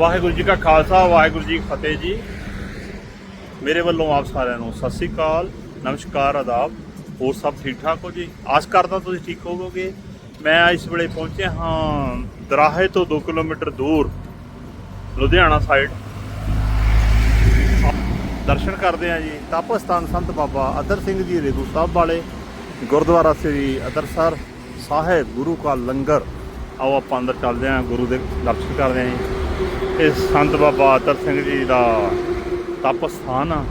ਵਾਹਿਗੁਰੂ ਜੀ ਕਾ ਖਾਲਸਾ, ਵਾਹਿਗੁਰੂ ਜੀ ਕੀ ਫਤਿਹ ਜੀ। ਮੇਰੇ ਵੱਲੋਂ ਆਪ ਸਾਰਿਆਂ ਨੂੰ ਸਤਿ ਸ੍ਰੀ ਅਕਾਲ, ਨਮਸਕਾਰ, ਆਦਾਬ। ਹੋਰ ਸਭ ਠੀਕ ਠਾਕ ਹੋ ਜੀ? ਆਸ ਕਰਦਾ ਤੁਸੀਂ ਠੀਕ ਹੋਵੋਗੇ। ਮੈਂ ਇਸ ਵੇਲੇ ਪਹੁੰਚਿਆ ਹਾਂ ਦਰਾਹੇ ਤੋਂ 2 ਕਿਲੋਮੀਟਰ ਦੂਰ, ਲੁਧਿਆਣਾ ਸਾਈਡ ਦਰਸ਼ਨ ਕਰਦੇ ਆ ਜੀ। ਤਪਸਥਾਨ ਸੰਤ ਬਾਬਾ ਅਦਰ ਸਿੰਘ ਜੀ ਰੇਗੂ ਸਾਹਿਬ ਵਾਲੇ, ਗੁਰਦੁਆਰਾ ਸ੍ਰੀ ਅਦਰਸਰ ਸਾਹਿਬ ਗੁਰੂ ਕਾ ਲੰਗਰ। ਆਓ ਆਪਾਂ ਅੰਦਰ ਚੱਲਦੇ ਹਾਂ, ਗੁਰੂ ਦੇ ਦਰਸ਼ਨ ਕਰਦੇ ਹਾਂ ਜੀ। ਇਹ ਸੰਤ ਬਾਬਾ ਅਦਰ ਸਿੰਘ ਜੀ ਦਾ ਤਪ ਸਥਾਨ ਆ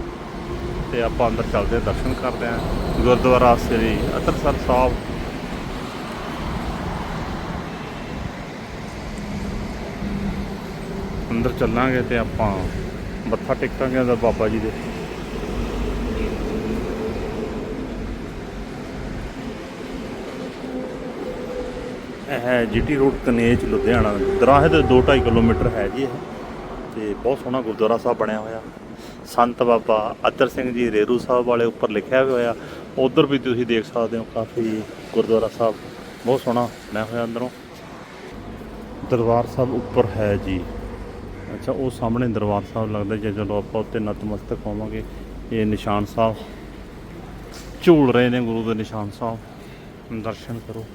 ਤੇ ਆਪਾਂ ਅੰਦਰ ਚੱਲਦੇ ਹਾਂ, ਦਰਸ਼ਨ ਕਰਦੇ ਹਾਂ। ਗੁਰਦੁਆਰਾ ਸ੍ਰੀ ਅਦਰਸਰ ਸਾਹਿਬ। ਅੰਦਰ ਚੱਲਾਂਗੇ ਤੇ ਆਪਾਂ ਮੱਥਾ ਟੇਕਾਂਗੇ ਅੰਦਰ ਬਾਬਾ ਜੀ ਦੇ। ਹੈ ਜੀਟੀ ਰੋਡ ਕਨੇਜ, ਲੁਧਿਆਣਾ। ਦਰਾਹੇ ਦੇ 2.5 ਕਿਲੋਮੀਟਰ ਹੈ ਜੀ ਇਹ। ਤੇ ਬਹੁਤ ਸੋਹਣਾ ਗੁਰਦੁਆਰਾ ਸਾਹਿਬ ਬਣਿਆ ਹੋਇਆ। ਸੰਤ ਬਾਬਾ ਅਤਰ ਸਿੰਘ ਜੀ ਰੇਰੂ ਸਾਹਿਬ ਵਾਲੇ ਉੱਪਰ ਲਿਖਿਆ ਵੀ ਹੋਇਆ। ਉਧਰ ਵੀ ਤੁਸੀਂ ਦੇਖ ਸਕਦੇ ਹੋ ਕਾਫੀ ਗੁਰਦੁਆਰਾ ਸਾਹਿਬ। ਬਹੁਤ ਸੋਹਣਾ ਬਣਿਆ ਹੋਇਆ ਅੰਦਰੋਂ। ਦਰਬਾਰ ਸਾਹਿਬ ਉੱਪਰ ਹੈ ਜੀ। ਅੱਛਾ, ਉਹ ਸਾਹਮਣੇ ਦਰਬਾਰ ਸਾਹਿਬ ਲੱਗਦਾ ਜੇ। ਜਦੋਂ ਆਪਾਂ ਉੱਤੇ ਨਤਮਸਤਕ ਹੋਵਾਂਗੇ। ਇਹ ਨਿਸ਼ਾਨ ਸਾਹਿਬ। ਝੂਲ ਰਹੇ ਨੇ ਗੁਰੂ ਦੇ ਨਿਸ਼ਾਨ ਸਾਹਿਬ। ਦਰਸ਼ਨ ਕਰੋ।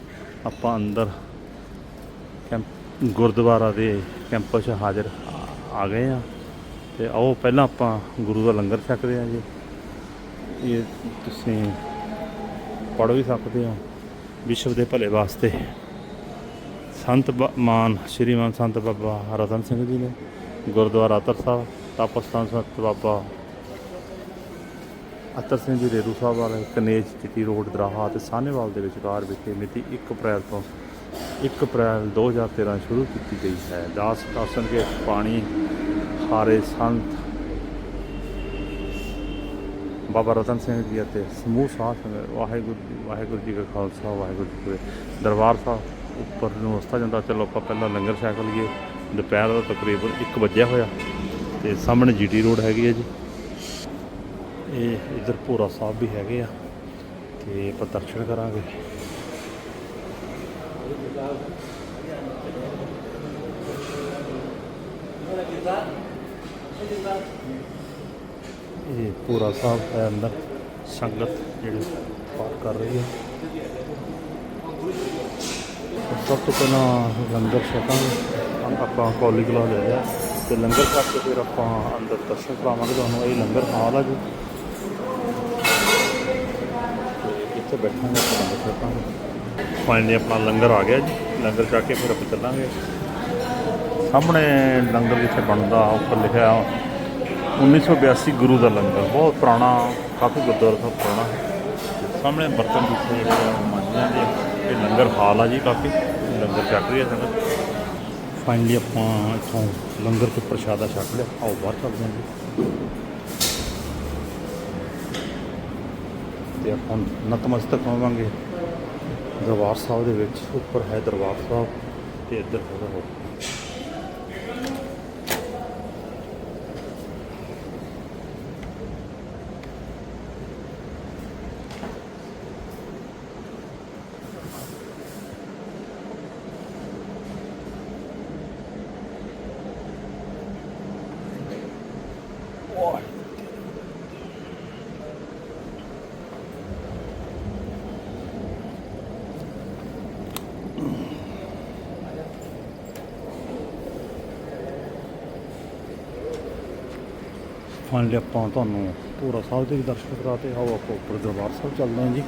ਆਪਾਂ ਅੰਦਰ ਕੈਂਪ, ਗੁਰਦੁਆਰਾ ਦੇ ਕੈਂਪਸ 'ਚ ਹਾਜ਼ਰ ਆ- ਆ ਗਏ ਆ ਤੇ ਆਓ, ਪਹਿਲਾਂ ਆਪਾਂ ਗੁਰੂ ਦਾ ਲੰਗਰ ਛਕਦੇ ਆ ਜੀ। ਇਹ ਤੁਸੀਂ ਪੜ੍ਹ ਵੀ ਸਕਦੇ ਹੋ, ਵਿਸ਼ਵ ਦੇ ਭਲੇ ਵਾਸਤੇ। ਸੰਤ ਬ- ਮਾਨ, ਸ਼੍ਰੀਮਾਨ ਸੰਤ ਬਾਬਾ ਰਤਨ ਸਿੰਘ ਜੀ ਨੇ ਗੁਰਦੁਆਰਾ ਅਤਰ ਸਾਹਿਬ ਤਪਸਥਾਨ ਸੰਤ ਬਾਬਾ ਅਤਰ ਸਿੰਘ ਜੀ ਰੇਰੂ ਸਾਹਿਬ ਵਾਲੇ ਕਨੇਜ ਚਿੱਟੀ ਰੋਡ ਦਰਾਹਾ ਤੇ ਸਾਹਨੇਵਾਲ ਦੇ ਵਿਚਕਾਰ ਵਿਖੇ ਮਿਤੀ 1 ਅਪ੍ਰੈਲ ਤੋਂ 1 ਅਪ੍ਰੈਲ 2013 ਸ਼ੁਰੂ ਕੀਤੀ ਗਈ ਹੈ। ਦਾਸ ਆਸਨ ਕੇ ਪਾਣੀ, ਹਾਰੇ ਸੰਤ, ਬਾਬਾ ਰਤਨ ਸਿੰਘ ਜੀ ਅਤੇ ਸਮੂਹ ਸਾਧ ਸੰਗਤ ਵਾਹਿਗੁਰੂ ਵਾਹਿਗੁਰੂ ਜੀ ਕਾ ਖਾਲਸਾ, ਵਾਹਿਗੁਰੂ ਜੀ ਕੀ ਦਰਬਾਰ ਸਾਹਿਬ ਉੱਪਰ ਨੂੰ ਰਸਤਾ ਜਾਂਦਾ, ਚਲੋ ਆਪਾਂ ਪਹਿਲਾਂ ਲੰਗਰ ਛਕ ਲਈਏ। ਦੁਪਹਿਰ ਦਾ ਤਕਰੀਬਨ 1 ਵਜਿਆ ਹੋਇਆ ਤੇ ਸਾਹਮਣੇ ਜੀਟੀ ਰੋਡ ਹੈਗੀ ਹੈ ਜੀ। ਇਹ ਇਧਰ ਭੋਰਾ ਸਾਹਿਬ ਵੀ ਹੈਗੇ ਆ, ਤੇ ਆਪਾਂ ਦਰਸ਼ਨ ਕਰਾਂਗੇ। ਇਹ ਭੋਰਾ ਸਾਹਿਬ ਹੈ ਅੰਦਰ, ਸੰਗਤ ਜਿਹੜੀ ਪਾਰ ਕਰ ਰਹੀ ਹੈ। ਸਭ ਤੋਂ ਪਹਿਲਾਂ ਲੰਗਰ ਛਕਾਂਗੇ ਆਪਾਂ ਕੌਲੀ ਗਲਾ ਲੈ ਲਿਆ, ਤੇ ਲੰਗਰ ਛਕ ਕੇ ਫਿਰ ਆਪਾਂ ਅੰਦਰ ਦਰਸ਼ਨ ਕਰਾਵਾਂਗੇ, ਤੁਹਾਨੂੰ ਇਹ ਲੰਗਰ ਹਾਲ ਆ ਜੀ। ਤੇ ਬੈਠਾਂਗੇ ਲੰਗਰ ਛਕਾਂਗੇ। ਫਾਈਨਲੀ ਆਪਣਾ ਲੰਗਰ ਆ ਗਿਆ ਜੀ। ਲੰਗਰ ਛਕ ਕੇ ਫਿਰ ਆਪਾਂ ਚੱਲਾਂਗੇ। ਸਾਹਮਣੇ ਲੰਗਰ ਜਿੱਥੇ ਬਣਦਾ, ਉੱਪਰ ਲਿਖਿਆ 1982 ਗੁਰੂ ਦਾ ਲੰਗਰ। ਬਹੁਤ ਪੁਰਾਣਾ, ਕਾਫੀ ਗੁਰਦੁਆਰਾ ਸਾਹਿਬ ਪੁਰਾਣਾ ਸਾਹਮਣੇ ਬਰਤਨ ਜਿੱਥੇ ਜਿਹੜੇ ਆ ਮਾਂਜਿਆਂ ਦੇ ਇਹ ਲੰਗਰ ਹਾਲ ਆ ਜੀ ਕਾਫੀ। ਲੰਗਰ ਚੱਕ ਰਹੀ ਹੈ ਸੰਗਤ ਫਾਈਨਲੀ ਆਪਾਂ ਇੱਥੋਂ ਲੰਗਰ ਤੇ ਪ੍ਰਸ਼ਾਦਾ ਛਕ ਲਿਆ। ਆਓ ਬਾਹਰ ਚੱਲਦੇ ਹਾਂ ਜੀ। ਤੇ ਆਪਾਂ ਨਤਮਸਤਕ ਹੋਵਾਂਗੇ ਦਰਬਾਰ ਸਾਹਿਬ ਦੇ ਵਿੱਚ, ਉੱਪਰ ਹੈ ਦਰਬਾਰ ਸਾਹਿਬ ਤੇ ਇੱਧਰ ਹੈਗਾ ਫਾਈਨਲੀ ਆਪਾਂ ਤੁਹਾਨੂੰ ਪੂਰਾ ਸਾਹਿਬ ਦੇ ਵੀ ਦਰਸ਼ਨ ਕਰਾਤੇ, ਆਓ ਆਪਾਂ ਉੱਪਰ ਦਰਬਾਰ ਸਾਹਿਬ ਚੱਲਦੇ ਹਾਂ ਜੀ।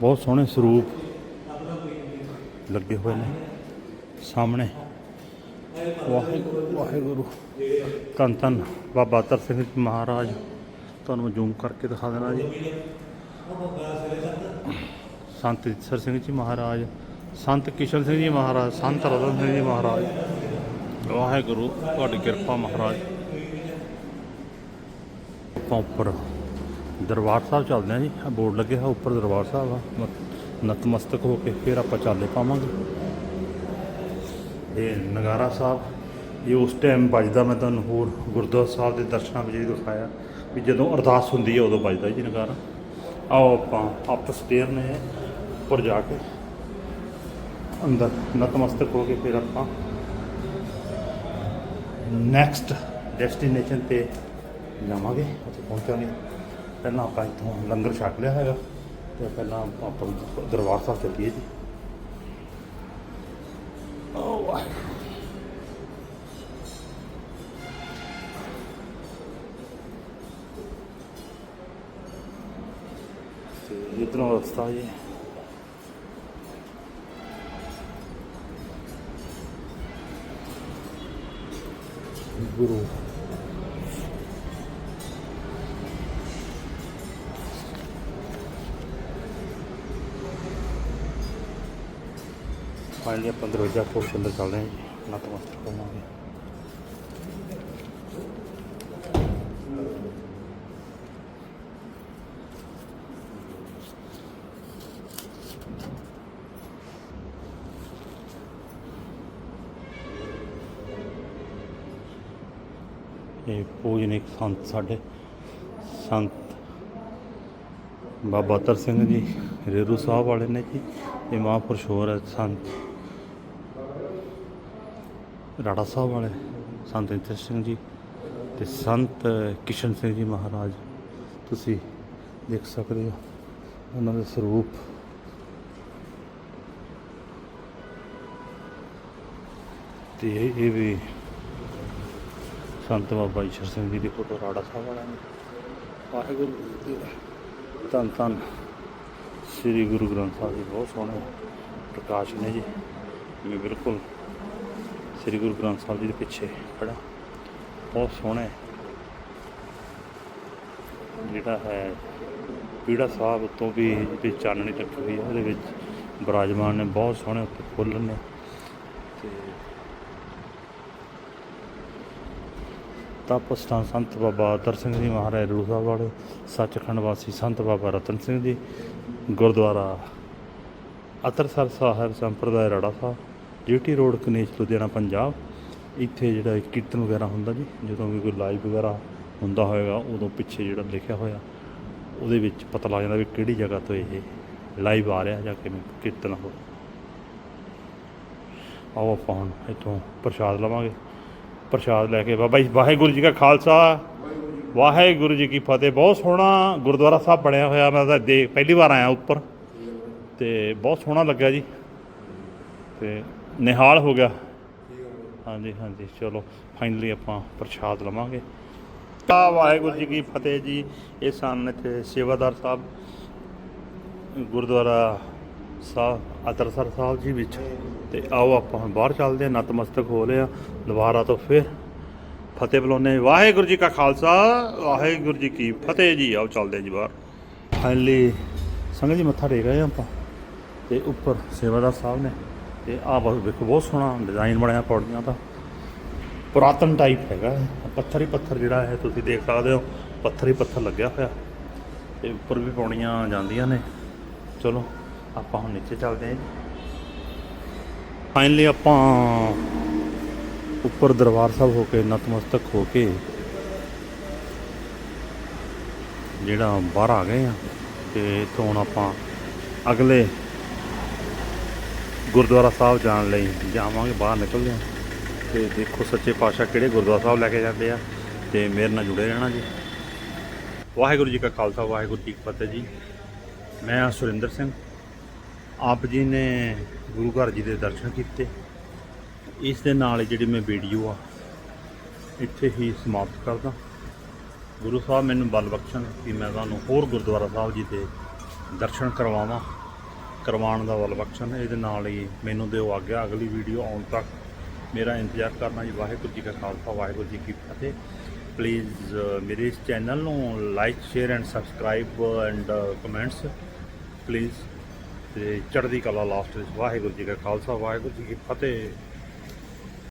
ਬਹੁਤ ਸੋਹਣੇ ਸਰੂਪ ਲੱਗੇ ਹੋਏ ਨੇ ਸਾਹਮਣੇ। ਵਾਹਿਗੁਰੂ ਵਾਹਿਗੁਰੂ। ਧੰਨ ਧੰਨ ਬਾਬਾ ਤਰ ਸਿੰਘ ਮਹਾਰਾਜ। ਤੁਹਾਨੂੰ ਜ਼ੂਮ ਕਰਕੇ ਦਿਖਾ ਦੇਣਾ ਜੀ। ਸੰਤ ਸਰ ਸਿੰਘ ਜੀ ਮਹਾਰਾਜ। ਸੰਤ ਕਿਸ਼ਨ ਸਿੰਘ ਜੀ ਮਹਾਰਾਜ, ਸੰਤ ਰਤਨ ਸਿੰਘ ਜੀ ਮਹਾਰਾਜ, ਵਾਹਿਗੁਰੂ, ਤੁਹਾਡੀ ਕਿਰਪਾ ਮਹਾਰਾਜ। ਆਪਾਂ ਉੱਪਰ ਦਰਬਾਰ ਸਾਹਿਬ ਚੱਲਦੇ ਹਾਂ ਜੀ। ਆ ਬੋਰਡ ਲੱਗਿਆ ਹੈ ਉੱਪਰ ਦਰਬਾਰ ਸਾਹਿਬ ਆ। ਨਤਮਸਤਕ ਹੋ ਕੇ ਫਿਰ ਆਪਾਂ ਚਾਲੇ ਪਾਵਾਂਗੇ। ਇਹ ਨਗਾਰਾ ਸਾਹਿਬ, ਇਹ ਉਸ ਟਾਈਮ ਵੱਜਦਾ ਮੈਂ ਤੁਹਾਨੂੰ ਹੋਰ ਗੁਰਦੁਆਰਾ ਸਾਹਿਬ ਦੇ ਦਰਸ਼ਨਾਂ ਵਿੱਚ ਵੀ ਦਿਖਾਇਆ। ਵੀ ਜਦੋਂ ਅਰਦਾਸ ਹੁੰਦੀ ਹੈ ਉਦੋਂ ਵੱਜਦਾ ਜੀ ਨਗਾਰਾ। ਆਓ ਆਪਾਂ ਅਪ ਸਟੇਅਰ ਨੇ ਉੱਪਰ ਜਾ ਕੇ। ਅੰਦਰ ਨਤਮਸਤਕ ਹੋ ਕੇ ਫਿਰ ਆਪਾਂ ਨੈਕਸਟ ਡੈਸਟੀਨੇਸ਼ਨ ਤੇ ਜਾਵਾਂਗੇ। ਉੱਥੇ ਪਹੁੰਚਾਂਗੇ ਪਹਿਲਾਂ ਆਪਾਂ ਇੱਥੋਂ ਲੰਗਰ ਛਕ ਲਿਆ ਹੈਗਾ ਤੇ ਪਹਿਲਾਂ ਆਪਾਂ ਦਰਬਾਰ ਸਾਹਿਬ ਚੱਲੀਏ ਜੀ। ਓ ਰਸਤਾ ਜੀ। ਗੁਰੂ ਫਾਈਨਲੀ ਆਪਾਂ ਦਰਵਾਜ਼ਾ ਖੋਲ ਕੇ ਅੰਦਰ ਚੱਲਦੇ ਹਾਂ ਜੀ ਨਤਮਸਤਕ ਹੋਵਾਂਗੇ ਇਹ ਪੂਜਨਿਕ ਸੰਤ ਸਾਡੇ, ਸੰਤ ਬਾਬਾ ਤਰ ਸਿੰਘ ਜੀ, ਰੇਰੂ ਸਾਹਿਬ ਵਾਲੇ ਨੇ ਜੀ, ਇਹ ਮਹਾਂਪੁਰਸ਼ ਹੋਰ ਹੈ ਸੰਤ। ਰਾੜਾ ਸਾਹਿਬ ਵਾਲੇ, ਸੰਤ ਇੰਦਰ ਸਿੰਘ ਜੀ ਤੇ ਸੰਤ ਕਿਸ਼ਨ ਸਿੰਘ ਜੀ ਮਹਾਰਾਜ, ਤੁਸੀਂ ਦੇਖ ਸਕਦੇ ਹੋ ਉਹਨਾਂ ਦੇ ਸਰੂਪ। ਤੇ ਇਹ ਵੀ ਸੰਤ ਬਾਬਾ ਈਸ਼ਰ ਸਿੰਘ ਜੀ ਦੀ ਫੋਟੋ ਰਾੜਾ ਸਾਹਿਬ ਵਾਲਿਆਂ ਨੇ ਵਾਹਿਗੁਰੂ ਜੀ ਕੀ ਧੰਨ ਧੰਨ। ਸ੍ਰੀ ਗੁਰੂ ਗ੍ਰੰਥ ਸਾਹਿਬ ਜੀ, ਬਹੁਤ ਸੋਹਣੇ ਪ੍ਰਕਾਸ਼ ਨੇ ਜੀ। ਮੈਂ ਬਿਲਕੁਲ ਸ੍ਰੀ ਗੁਰੂ ਗ੍ਰੰਥ ਸਾਹਿਬ ਜੀ ਦੇ ਪਿੱਛੇ ਖੜਾ ਬਹੁਤ ਸੋਹਣੇ। ਜਿਹੜਾ ਹੈ, ਪੀੜਾ ਸਾਹਿਬ ਤੋਂ ਵੀ ਜਿਹੜੀ ਚਾਨਣੀ ਰੱਖੀ ਹੋਈ ਹੈ। ਉਹਦੇ ਵਿੱਚ ਬਿਰਾਜਮਾਨ ਨੇ, ਬਹੁਤ ਸੋਹਣੇ ਉੱਤੇ ਫੁੱਲ ਨੇ। ਤੇ ਤਪ ਸਥਾਨ ਸੰਤ ਬਾਬਾ ਅਤਰ ਸਿੰਘ ਜੀ ਮਹਾਰਾਜ ਰੂਹ ਸਾਹਿਬ ਵਾਲੇ, ਸੱਚਖੰਡ ਵਾਸੀ ਸੰਤ ਬਾਬਾ ਰਤਨ ਸਿੰਘ ਜੀ, ਗੁਰਦੁਆਰਾ ਅਤਰਸਰ ਸਾਹਿਬ ਸੰਪਰਦਾਇ ਰਾੜਾ ਸਾਹਿਬ, ਜੀਟੀ ਰੋਡ ਕਨੇਸ਼ ਲੁਧਿਆਣਾ, ਪੰਜਾਬ। ਇੱਥੇ ਜਿਹੜਾ ਕੀਰਤਨ ਵਗੈਰਾ ਹੁੰਦਾ ਜੀ, ਜਦੋਂ ਵੀ ਕੋਈ ਲਾਈਵ ਵਗੈਰਾ ਹੁੰਦਾ ਹੋਏਗਾ, ਉਦੋਂ ਪਿੱਛੇ ਜਿਹੜਾ ਲਿਖਿਆ ਹੋਇਆ, ਉਹਦੇ ਵਿੱਚ ਪਤਾ ਲੱਗ ਜਾਂਦਾ ਵੀ ਕਿਹੜੀ ਜਗ੍ਹਾ ਤੋਂ ਇਹ ਲਾਈਵ ਆ ਰਿਹਾ ਜਾਂ ਕਿਵੇਂ ਕੀਰਤਨ ਹੋ ਆਓ ਆਪਾਂ ਹੁਣ ਇੱਥੋਂ ਪ੍ਰਸ਼ਾਦ ਲਵਾਂਗੇ। ਪ੍ਰਸ਼ਾਦ ਲੈ ਕੇ ਬਾਬਾ ਜੀ, ਵਾਹਿਗੁਰੂ ਜੀ ਕਾ ਖਾਲਸਾ। ਵਾਹਿਗੁਰੂ ਜੀ ਕੀ ਫਤਿਹ। ਬਹੁਤ ਸੋਹਣਾ ਗੁਰਦੁਆਰਾ ਸਾਹਿਬ ਬਣਿਆ ਹੋਇਆ। ਮੈਂ ਤਾਂ ਦੇ ਪਹਿਲੀ ਵਾਰ ਆਇਆ ਉੱਪਰ। ਤੇ ਬਹੁਤ ਸੋਹਣਾ ਲੱਗਾ ਜੀ। ਤੇ ਨਿਹਾਲ ਹੋ ਗਿਆ। ਹਾਂਜੀ ਹਾਂਜੀ। ਚਲੋ ਫਾਈਨਲੀ ਆਪਾਂ ਪ੍ਰਸ਼ਾਦ ਲਵਾਂਗੇ। ਆ ਵਾਹਿਗੁਰੂ ਜੀ ਕੀ ਫਤਿਹ ਜੀ। ਇਹ ਸਨ ਇੱਥੇ ਸੇਵਾਦਾਰ ਸਾਹਿਬ। ਗੁਰਦੁਆਰਾ ਸਾਹਿਬ ਅਤਰਸਰ ਸਾਹਿਬ ਜੀ ਵਿੱਚ। ਤੇ ਆਓ ਆਪਾਂ ਹੁਣ ਬਾਹਰ ਚੱਲਦੇ ਹਾਂ, ਨਤਮਸਤਕ ਹੋ ਲਿਆ ਦੁਬਾਰਾ ਤੋਂ ਫਿਰ ਫਤਿਹ ਬੁਲਾਉਂਦੇ ਹਾਂ। ਵਾਹਿਗੁਰੂ ਜੀ ਕਾ ਖਾਲਸਾ, ਵਾਹਿਗੁਰੂ ਜੀ ਕੀ ਫਤਿਹ ਜੀ। ਆਓ ਚੱਲਦੇ ਜੀ ਬਾਹਰ। ਫਾਈਨਲੀ ਸੰਗਤ ਜੀ ਮੱਥਾ ਟੇਕ ਰਹੇ ਹਾਂ ਆਪਾਂ। ਤੇ ਉੱਪਰ ਸੇਵਾਦਾਰ ਸਾਹਿਬ ਨੇ। ਤੇ ਆਹ ਬਸ ਵੇਖੋ ਬਹੁਤ ਸੋਹਣਾ ਡਿਜ਼ਾਈਨ ਬਣਿਆ ਪੌੜੀਆਂ ਦਾ। ਪੁਰਾਤਨ ਟਾਈਪ ਹੈਗਾ ਇਹ। ਪੱਥਰ ਹੀ ਪੱਥਰ ਜਿਹੜਾ ਹੈ ਤੁਸੀਂ ਦੇਖ ਸਕਦੇ ਹੋ। ਪੱਥਰ ਹੀ ਪੱਥਰ ਲੱਗਿਆ ਹੋਇਆ। ਤੇ ਉੱਪਰ ਵੀ ਪੌੜੀਆਂ ਜਾਂਦੀਆਂ ਨੇ। ਚਲੋ। ਆਪਾਂ ਹੁਣ ਨੀਚੇ ਚੱਲਦੇ ਹਾਂ ਫਾਈਨਲੀ ਆਪਾਂ ਉੱਪਰ ਦਰਬਾਰ ਸਾਹਿਬ ਹੋ ਕੇ ਨਤਮਸਤਕ ਹੋ ਕੇ ਜਿਹੜਾ ਬਾਹਰ ਆ ਗਏ ਆ ਤੇ ਇੱਥੋਂ ਹੁਣ ਆਪਾਂ ਅਗਲੇ ਗੁਰਦੁਆਰਾ ਸਾਹਿਬ ਜਾਣ ਲਈ ਜਾਵਾਂਗੇ, ਬਾਹਰ ਨਿਕਲਦੇ ਹਾਂ। ਤੇ ਦੇਖੋ ਸੱਚੇ ਪਾਤਸ਼ਾਹ ਕਿਹੜੇ ਗੁਰਦੁਆਰਾ ਸਾਹਿਬ ਲੈ ਕੇ ਜਾਂਦੇ ਆ ਤੇ ਮੇਰੇ ਨਾਲ ਜੁੜੇ ਰਹਿਣਾ ਜੀ। ਵਾਹਿਗੁਰੂ ਜੀ ਕਾ ਖਾਲਸਾ, ਵਾਹਿਗੁਰੂ ਜੀ ਕੀ ਫਤਿਹ ਜੀ। ਮੈਂ ਹਾਂ ਸੁਰਿੰਦਰ ਸਿੰਘ। ਆਪ ਜੀ ਨੇ ਗੁਰੂ ਘਰ ਜੀ ਦੇ ਦਰਸ਼ਨ ਕੀਤੇ। ਇਸ ਦੇ ਨਾਲ ਹੀ ਜਿਹੜੀ ਮੈਂ ਵੀਡੀਓ ਆ, ਇੱਥੇ ਹੀ ਸਮਾਪਤ ਕਰਦਾ। ਗੁਰੂ ਸਾਹਿਬ ਮੈਨੂੰ ਬਲ ਬਖਸ਼ਣ ਕਿ ਮੈਂ ਤੁਹਾਨੂੰ ਹੋਰ ਗੁਰਦੁਆਰਾ ਸਾਹਿਬ ਜੀ ਦੇ ਦਰਸ਼ਨ ਕਰਵਾਵਾਂ। ਕਰਵਾਉਣ ਦਾ ਬਲ ਬਖਸ਼ਣ। ਇਹਦੇ ਨਾਲ ਹੀ ਮੈਨੂੰ ਦਿਓ ਆਗਿਆ। ਅਗਲੀ ਵੀਡੀਓ ਆਉਣ ਤੱਕ ਮੇਰਾ ਇੰਤਜ਼ਾਰ ਕਰਨਾ ਜੀ। ਵਾਹਿਗੁਰੂ ਜੀ ਕਾ ਖਾਲਸਾ, ਵਾਹਿਗੁਰੂ ਜੀ ਕੀ ਫਤਿਹ। ਪਲੀਜ਼ ਮੇਰੇ ਇਸ ਚੈਨਲ ਨੂੰ like share and subscribe and comments please ਤੇ ਚੜ੍ਹਦੀ ਕਲਾ ਲਾਸਟ ਵਿੱਚ। ਵਾਹਿਗੁਰੂ ਜੀ ਕਾ ਖਾਲਸਾ ਵਾਹਿਗੁਰੂ ਜੀ ਕੀ ਫਤਿਹ।